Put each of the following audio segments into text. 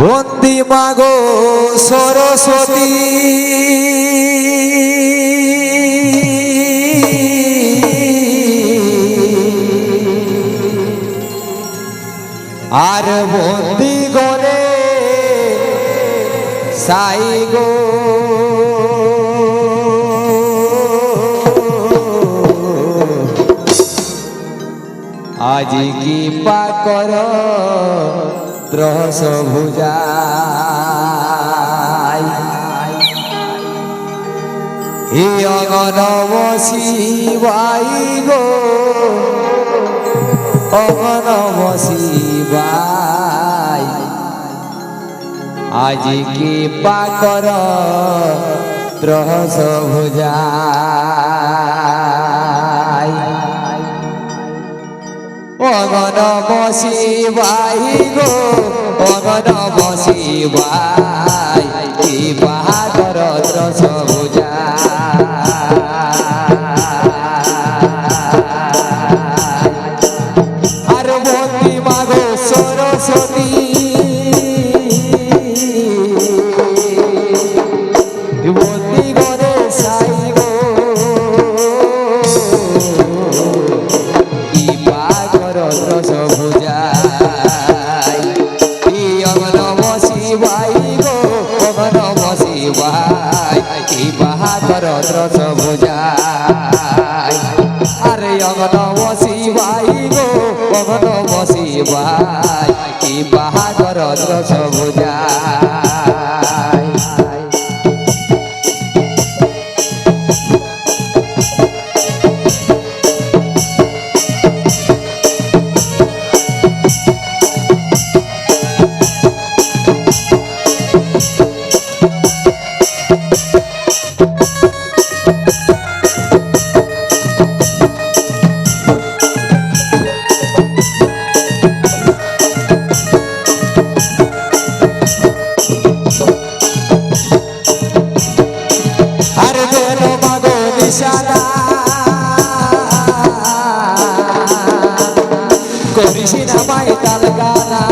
বন্দি মাগো সরস্বতী। আর বন্দি গনে সাই গো। আজি কি পাকর দ্রহস ভুজাই হে অগনব শিবাই গো অগনব শিবাই আজি কি পাকর দ্রহস ভুজাই বসিবাই গো বসিবাই কি শিবাই কি বাহাদর রস বুঝাই আরে বসি ভাই গো অগন বসি ভাই, কি বাহাদর রস বুঝাই করিস না মাই তাল গানা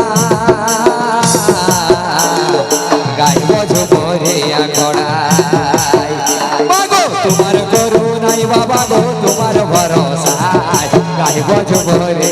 গাইব ঝুমরে আকড়াই মাগো তোমার করুণাই বাবা গো, তোমার ভরসা গাইব ঝুমরে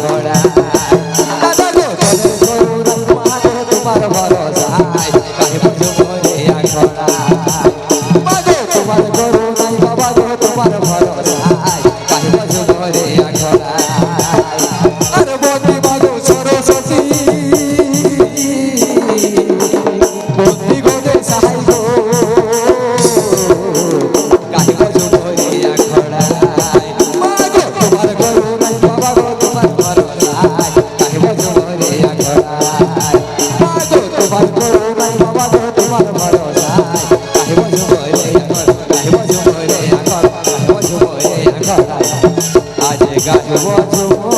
llorar আজ